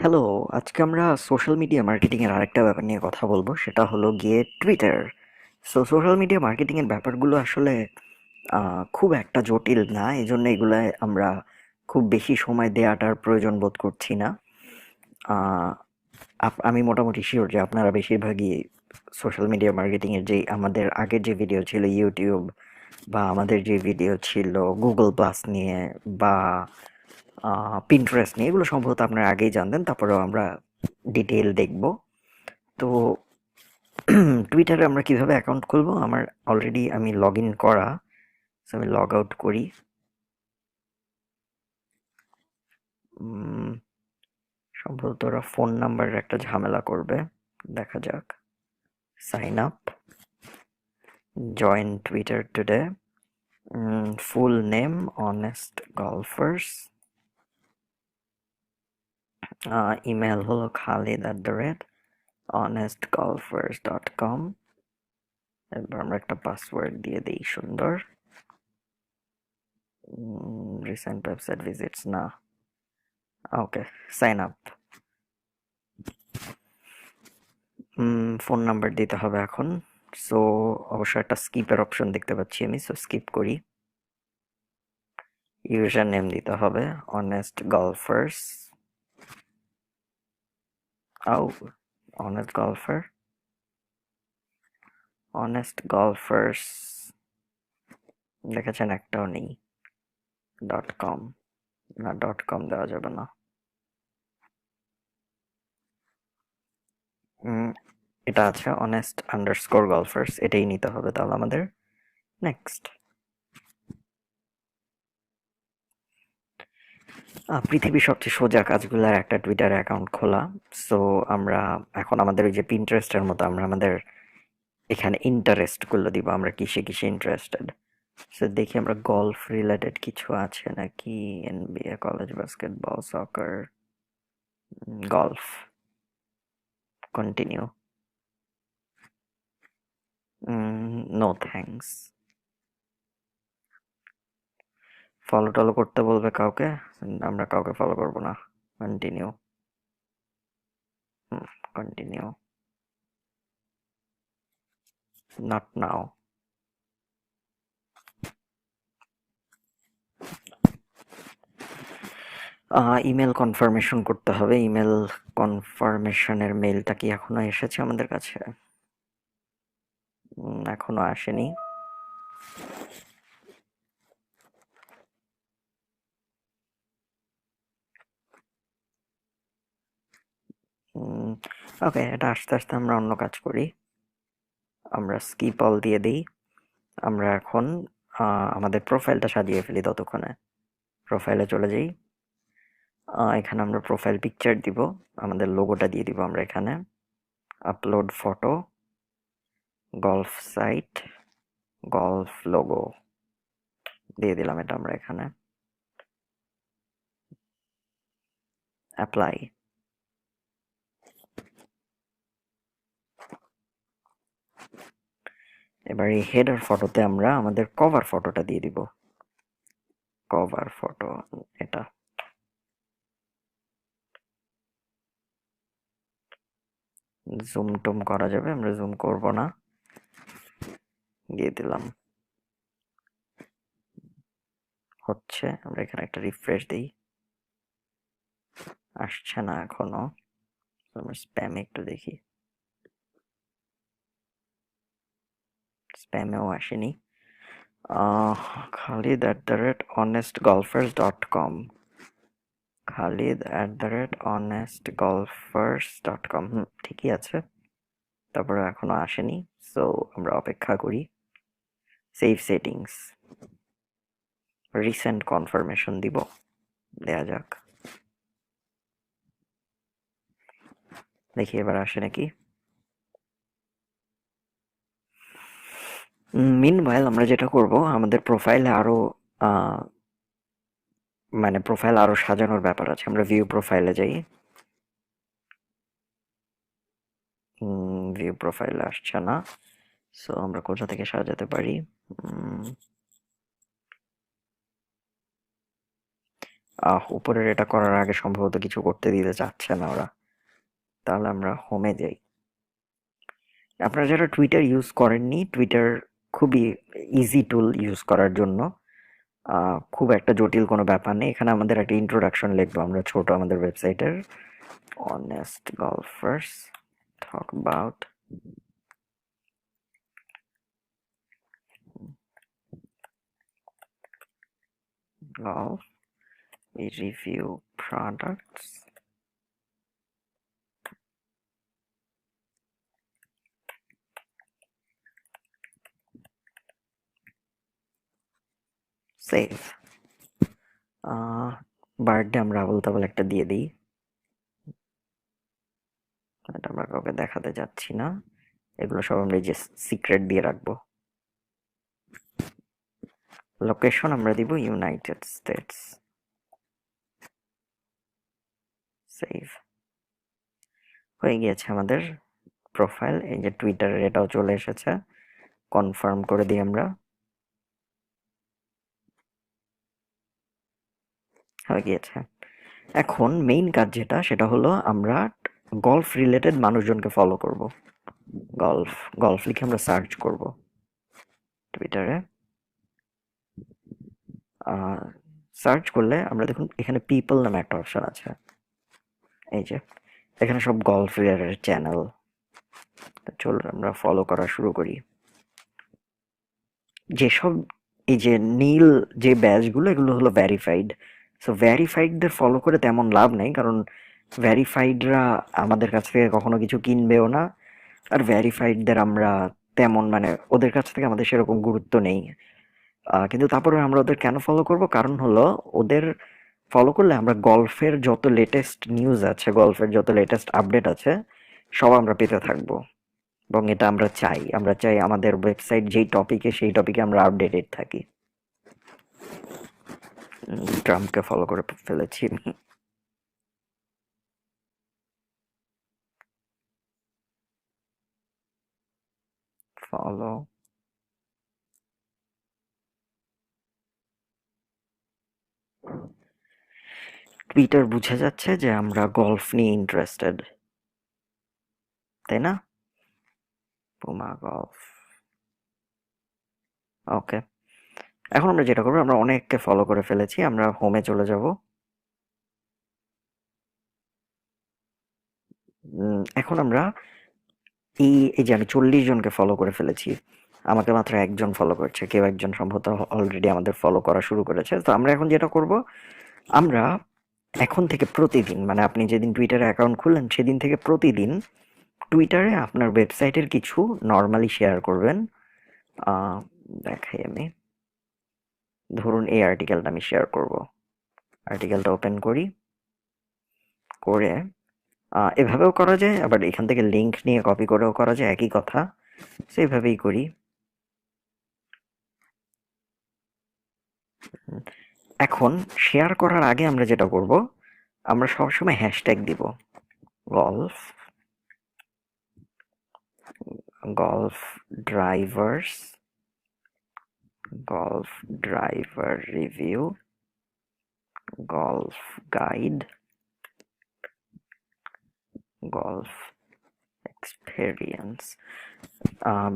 Hello, আজকে আমরা social media মার্কেটিংয়ের আরেকটা ব্যাপার নিয়ে কথা বলব সেটা হলো গিয়ে টুইটার। সো সোশ্যাল মিডিয়া মার্কেটিংয়ের ব্যাপারগুলো আসলে খুব একটা জটিল না এই জন্য এগুলায় আমরা খুব বেশি সময় দেওয়াটার প্রয়োজন বোধ করছি না আমি মোটামুটি শিওর যে আপনারা বেশিরভাগই সোশ্যাল মিডিয়া মার্কেটিংয়ের যে আমাদের আগের যে ভিডিও ছিল ইউটিউব বা আমাদের যে ভিডিও ছিল গুগল প্লাস নিয়ে বা পিন্টারেস্ট নিয়ে। এগুলো সম্ভবত আপনারা আগেই জানতেন তারপরেও আমরা ডিটেল দেখব। তো টুইটারে আমরা কীভাবে অ্যাকাউন্ট খুলবো? আমার অলরেডি আমি লগ ইন করা So, আমি লগ আউট করি। সম্ভবত ওরা ফোন নাম্বারের একটা ঝামেলা করবে। দেখা যাক। Sign up join Twitter today full name honest golfers email হলো Khalid at the rate honest golfers dot com এবার আমরা একটা পাসওয়ার্ড দিয়ে দিই, সুন্দর। রিসেন্ট ওয়েবসাইট ভিজিটস না। Okay sign up phone number দিতে হবে এখন। সো অবশ্যই একটা স্কিপের অপশন দেখতে পাচ্ছি আমি সো স্কিপ করি। ইউজার নেম দিতে হবে অনেস্ট গলফার্স আও অনেস্ট গলফার অনেস্ট গলফার্স দেখেছেন একটাও নেই ডট কম না ডট কম দেওয়া যাবে না। এটা আছে অনেস্ট আন্ডারস্কোর গলফার্স এটাই নিতে হবে তাহলে আমাদের নেক্সট পৃথিবীর সবচেয়ে সোজা কাজগুলোর একটা টুইটার অ্যাকাউন্ট খোলা। সো আমরা এখন আমাদের ওই যে পিন্টারেস্টের মতো আমরা আমাদের এখানে ইন্টারেস্টগুলো দিব, আমরা কিসে কিসে ইন্টারেস্টেড সো দেখি আমরা গলফ রিলেটেড কিছু আছে নাকি? NBA college basketball soccer golf continue no thanks follow টলো করতে বলবে কাউকে, আমরা কাউকে ফলো করব না। Continue continue not now email confirmation করতে হবে। ইমেল কনফার্মেশনের মেলটা কি এখনও এসেছে আমাদের কাছে? এখনও আসেনি। ওকে এটা আস্তে আস্তে আমরা অন্য কাজ করি। আমরা স্কিপ অল দিয়ে দিই। আমরা এখন আমাদের প্রোফাইলটা সাজিয়ে ফেলি ততক্ষণে। প্রোফাইলে চলে যাই। এখানে আমরা প্রোফাইল পিকচার দিব। আমাদের লোগোটা দিয়ে দিব আমরা এখানে। Upload photo golf site golf logo দিয়ে দিলাম এটা আমরা এখানে। অ্যাপ্লাই এবার এই হেডার ফটোতে আমরা আমাদের কভার ফটোটা দিয়ে দিব। কভার ফটো এটা। জুম টুম করা যাবে, আমরা জুম করব না। দিয়ে দিলাম। হচ্ছে, আমরা এখানে একটা রিফ্রেশ দিই। আসছে না এখনও। আমরা স্প্যামে একটু দেখি। স্প্যামেও আসেনি। Khalid at the rate honest golfers dot com Khalid at the rate honest golfers dot com ঠিকই আছে। তারপরে এখনও আসেনি সো আমরা অপেক্ষা করি। সেভ সেটিংস রিসেন্ট কনফার্মেশন দিব। দেয়া যাক। দেখি এবার আসে নাকি। মিনওয়াইল আমরা যেটা করব, আমাদের প্রোফাইলে আরও মানে প্রোফাইল আরও সাজানোর ব্যাপার আছে। আমরা ভিউ প্রোফাইলে যাই। ভিউ প্রোফাইলে আসছে না। সো আমরা কোথা থেকে সাজাতে পারি? আহ, উপরের এটা করার আগে সম্ভবত কিছু করতে দিতে চাচ্ছে না ওরা। তাহলে আমরা হোমে যাই। আপনারা যারা টুইটার ইউজ করেননি টুইটার খুবই ইজি টুল ইউজ করার জন্য। খুব একটা জটিল কোনো ব্যাপার নেই। এখানে আমাদের একটা ইন্ট্রোডাকশন লিখব আমরা, ছোট আমাদের ওয়েবসাইটের honest golfers talk about we review products save birthday আমরা আবল তাবল একটা দিয়ে দিই। এটা আমরা কাউকে দেখাতে যাচ্ছি না। এগুলো সব আমরা যে সিক্রেট দিয়ে রাখব। লোকেশন আমরা দিব ইউনাইটেড স্টেটস সেভ হয়ে গিয়েছে আমাদের প্রোফাইল এই যে টুইটারের এটাও চলে এসেছে। কনফার্ম করে দিই আমরা। হয়ে গিয়েছে। এখন মেইন কাজ যেটা, সেটা হলো আমরা গলফ রিলেটেড মানুষজনকে ফলো করব। গলফ গলফ লিখে আমরা সার্চ করব। টুইটারে সার্চ করলে আমরা দেখুন এখানে পিপল নামে একটা অপশন আছে। এই যে, এখানে সব গলফ রিলেটেড চ্যানেল চলো আমরা ফলো করা শুরু করি। যেসব এই যে নীল যে ব্যাচগুলো এগুলো হলো ভ্যারিফাইড সো ভ্যারিফাইডদের ফলো করে তেমন লাভ নেই, কারণ ভ্যারিফাইডরা আমাদের কাছ থেকে কখনো কিছু কিনবেও না, আর ভ্যারিফাইডদের আমরা তেমন মানে ওদের কাছ থেকে আমাদের সেরকম গুরুত্ব নেই। কিন্তু তারপরে আমরা ওদের কেন ফলো করব? কারণ হলো ওদের ফলো করলে আমরা গল্ফের যত লেটেস্ট নিউজ আছে, গল্ফের যত লেটেস্ট আপডেট আছে, সব আমরা পেতে থাকব। এবং এটা আমরা চাই আমরা চাই আমাদের ওয়েবসাইট যেই টপিকে সেই টপিকে আমরা আপডেটেড থাকি। ট্রাম্পকে ফলো করে ফেলেছি আমি। ফলো টুইটার বুঝে যাচ্ছে যে আমরা গল্ফ নিয়ে ইন্টারেস্টেড তাই না? পুমা গল্ফ ওকে এখন আমরা যেটা করব, আমরা অনেককে ফলো করে ফেলেছি, আমরা হোমে চলে যাব। এখন আমরা এই এই যে আমি চল্লিশ জনকে ফলো করে ফেলেছি, আমাকে মাত্র একজন ফলো করছে, কেউ একজন সম্ভবত অলরেডি আমাদের ফলো করা শুরু করেছে। তো আমরা এখন যেটা করব, আমরা এখন থেকে প্রতিদিন মানে আপনি যেদিন টুইটারে অ্যাকাউন্ট খুললেন, সেদিন থেকে প্রতিদিন টুইটারে আপনার ওয়েবসাইটের কিছু নর্মালি শেয়ার করবেন। দেখাই আমি। ধরুন এই আর্টিকেলটা আমি শেয়ার করব। আর্টিকেলটা ওপেন করি। করে এভাবেও করা যায়, আবার এখান থেকে লিঙ্ক নিয়ে কপি করেও করা যায়, একই কথা। সেইভাবেই করি। এখন শেয়ার করার আগে আমরা যেটা করব, আমরা সবসময় হ্যাশট্যাগ দিব। Golf golf drivers golf driver review golf guide golf experience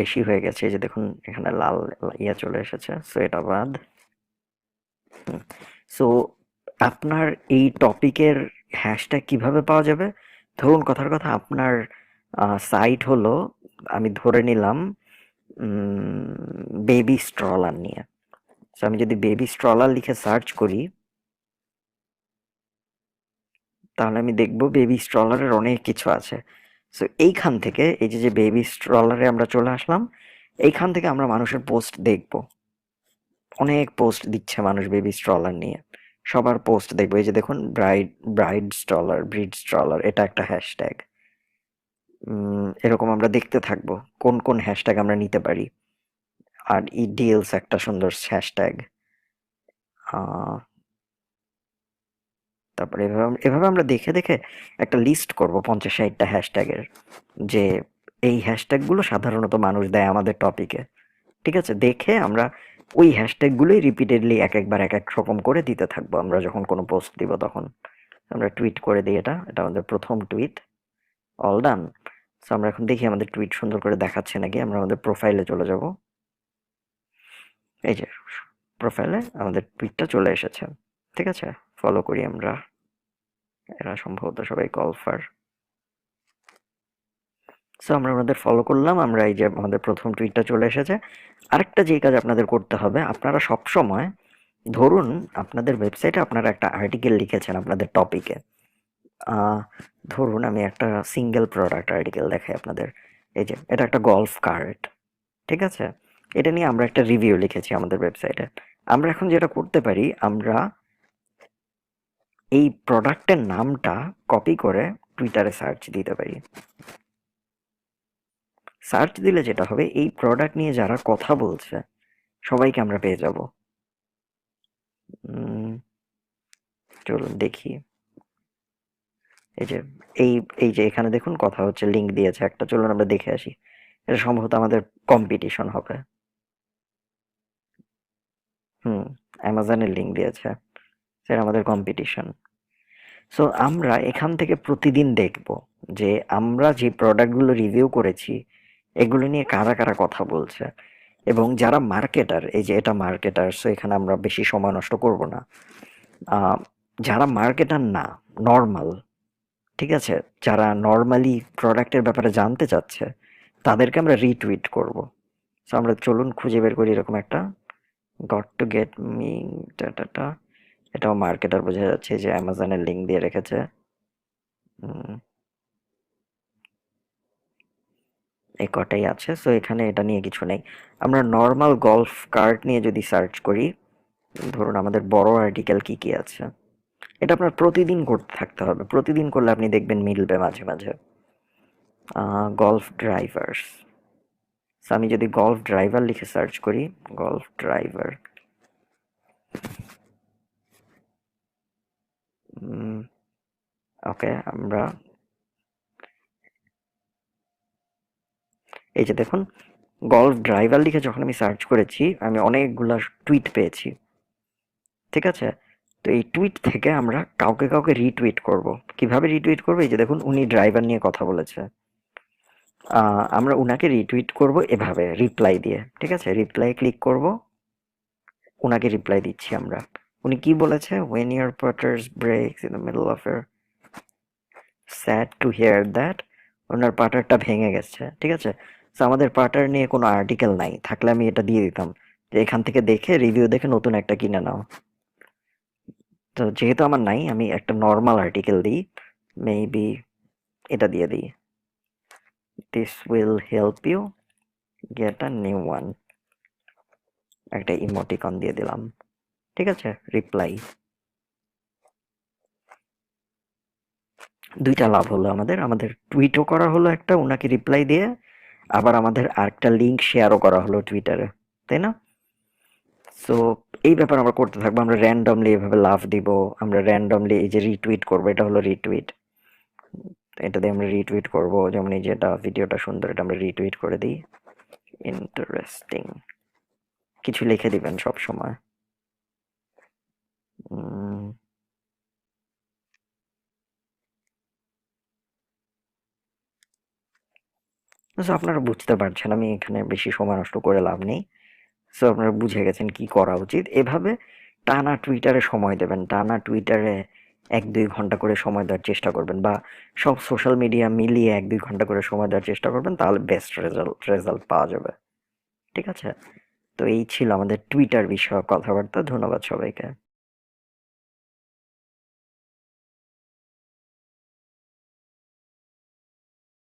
বেশি হয়ে গেছে, এই যে দেখুন, এখানে লাল ইয়া চলে এসেছে সো এটা বাদ সো আপনার এই টপিকের হ্যাশট্যাগ কীভাবে পাওয়া যাবে? ধরুন, কথার কথা, আপনার সাইট হলো, আমি ধরে নিলাম বেবি স্ট্রলার নিয়ে। সো আমি যদি বেবি স্ট্রলার লিখে সার্চ করি, তাহলে আমি দেখব বেবি স্ট্রলারের অনেক কিছু আছে। সো এইখান থেকে এই যে যে বেবি স্ট্রলারে আমরা চলে আসলাম, এইখান থেকে আমরা মানুষের পোস্ট দেখব। অনেক পোস্ট দিচ্ছে মানুষ বেবি স্ট্রলার নিয়ে। সবার পোস্ট দেখব। এই যে দেখুন bride bride stroller breed stroller এটা একটা হ্যাশট্যাগ এরকম আমরা দেখতে থাকব, কোন কোন হ্যাশট্যাগ আমরা নিতে পারি। আর ই ডিলস একটা সুন্দর হ্যাশট্যাগ তারপরে এভাবে এভাবে আমরা দেখে দেখে একটা লিস্ট করব পঞ্চাশ ষাটটা হ্যাশট্যাগের যে এই হ্যাশট্যাগুলো সাধারণত মানুষ দেয় আমাদের টপিকে ঠিক আছে? দেখে আমরা ওই হ্যাশট্যাগুলোই রিপিটেডলি এক একবার এক এক রকম করে দিতে থাকব। আমরা যখন কোনো পোস্ট দিব তখন আমরা টুইট করে দিই এটা এটা আমাদের প্রথম টুইট অল ডান সো আমরা এখন দেখি আমাদের টুইট সুন্দর করে দেখাচ্ছে নাকি। আমরা আমাদের প্রোফাইলে চলে যাব। এই যে প্রোফাইলে আমাদের টুইটটা চলে এসেছে। ঠিক আছে? ফলো করি আমরা। এরা সম্ভবত সবাই গল্ফার সো আমরা আমাদের ফলো করলাম। আমরা এই যে আমাদের প্রথম টুইটটা চলে এসেছে। আরেকটা যে কাজ আপনাদের করতে হবে, আপনারা সব সময় ধরুন আপনাদের ওয়েবসাইটে আপনারা একটা আর্টিকেল লিখেছেন আপনাদের টপিকে ধরুন আমি একটা সিঙ্গেল প্রোডাক্ট আর্টিকেল দেখাই আপনাদের। এই যে, এটা একটা গলফ কার্ট ঠিক আছে? এটা নিয়ে আমরা একটা রিভিউ লিখেছি আমাদের ওয়েবসাইটে আমরা এখন যেটা করতে পারি, আমরা এই প্রোডাক্টের নামটা কপি করে টুইটারে সার্চ দিতে পারি। সার্চ দিলে যেটা হবে, এই প্রোডাক্ট নিয়ে যারা কথা বলছে, সবাইকে আমরা পেয়ে যাব। চলুন দেখি। এই যে, এই এই যে এখানে দেখুন কথা হচ্ছে লিংক দিয়েছে। একটা চলুন আমরা দেখে আসি। এটা সম্ভবত আমাদের কম্পিটিশন হবে। হুম অ্যামাজনের লিংক দিয়েছে। সেটা আমাদের কম্পিটিশন সো আমরা এখান থেকে প্রতিদিন দেখব যে আমরা যে প্রোডাক্টগুলো রিভিউ করেছি, এগুলো নিয়ে কারা কারা কথা বলছে। এবং যারা মার্কেটার এই যে এটা মার্কেটার সো এখানে আমরা বেশি সময় নষ্ট করব না। যারা মার্কেটার না নর্মাল ঠিক আছে? যারা নর্মালি প্রোডাক্টের ব্যাপারে জানতে চাচ্ছে, তাদেরকে আমরা রিটুইট করব। সো আমরা চলুন খুঁজে বের করি এরকম একটা। গট টু গেট মি টাটা এটাও মার্কেটার বোঝা যাচ্ছে যে অ্যামাজনের লিঙ্ক দিয়ে রেখেছে। এই কটাই আছে। সো এখানে এটা নিয়ে কিছু নেই। আমরা নর্মাল গলফ কার্ট নিয়ে যদি সার্চ করি, ধরুন আমাদের বড় আর্টিকেল কি কি আছে? এটা আপনার প্রতিদিন করতে থাকতে হবে। প্রতিদিন করলে আপনি দেখবেন মিলবে মাঝে মাঝে। গলফ ড্রাইভার্স আমি যদি গলফ ড্রাইভার লিখে সার্চ করি গলফ ড্রাইভার ওকে আমরা এই যে দেখুন গলফ ড্রাইভার লিখে যখন আমি সার্চ করেছি, আমি অনেকগুলা টুইট পেয়েছি। ঠিক আছে? তো এই টুইট থেকে আমরা কাউকে কাউকে রিটুইট করব। কীভাবে রিটুইট করব? এই যে দেখুন, উনি ড্রাইভার নিয়ে কথা বলেছে। আমরা উনাকে রিটুইট করব এভাবে রিপ্লাই দিয়ে। ঠিক আছে? রিপ্লাই ক্লিক করব। উনাকে রিপ্লাই দিচ্ছি আমরা। উনি কি বলেছে? When your partners breaks in the middle of year sad to hear that ওনার পার্টারটা ভেঙে গেছে। ঠিক আছে? তো আমাদের পার্টার নিয়ে কোনো আর্টিকেল নাই। থাকলে আমি এটা দিয়ে দিতাম। যে এখান থেকে দেখে রিভিউ দেখে নতুন একটা কিনে নাও। তো যেহেতু আমার নাই, আমি একটা নর্মাল আর্টিকেল দিই মেবি এটা দিয়ে দিই। This will help you get a new one একটা ইমোটিকন দিয়ে দিলাম। ঠিক আছে? রিপ্লাই দুইটা লাভ হলো আমাদের। আমাদের টুইটও করা হলো একটা ওনাকে রিপ্লাই দিয়ে। আবার আমাদের আরেকটা লিঙ্ক শেয়ারও করা হলো টুইটারে তাই না? সো এই ব্যাপার আমরা করতে থাকব, আমরা র্যান্ডমলি এভাবে লাভ দিব, আমরা র্যান্ডমলি এই যে রিটুইট করব, এটা হলো রিটুইট এটা দিয়ে আমরা রিটুইট করব, যেমন এই যে এটা ভিডিওটা সুন্দর, এটা আমরা রিটুইট করে দিই। ইন্টারেস্টিং কিছু লিখে দিবেন সব সময়। আপনারা বুঝতে পারছেন, আমি এখানে বেশি সময় নষ্ট করে লাভ নেই। সো আপনারা বুঝে গেছেন কি করা উচিত। এভাবে টানা টুইটারে সময় দেবেন, টানা টুইটারে এক দুই ঘণ্টা করে সময় দেওয়ার চেষ্টা করবেন বা সব সোশ্যাল মিডিয়া মিলিয়ে এক দুই ঘণ্টা করে সময় দেওয়ার চেষ্টা করবেন, তাহলে বেস্ট রেজাল্ট রেজাল্ট পাওয়া যাবে। ঠিক আছে? তো এই ছিল আমাদের টুইটার বিষয়ে কথাবার্তা। ধন্যবাদ সবাইকে।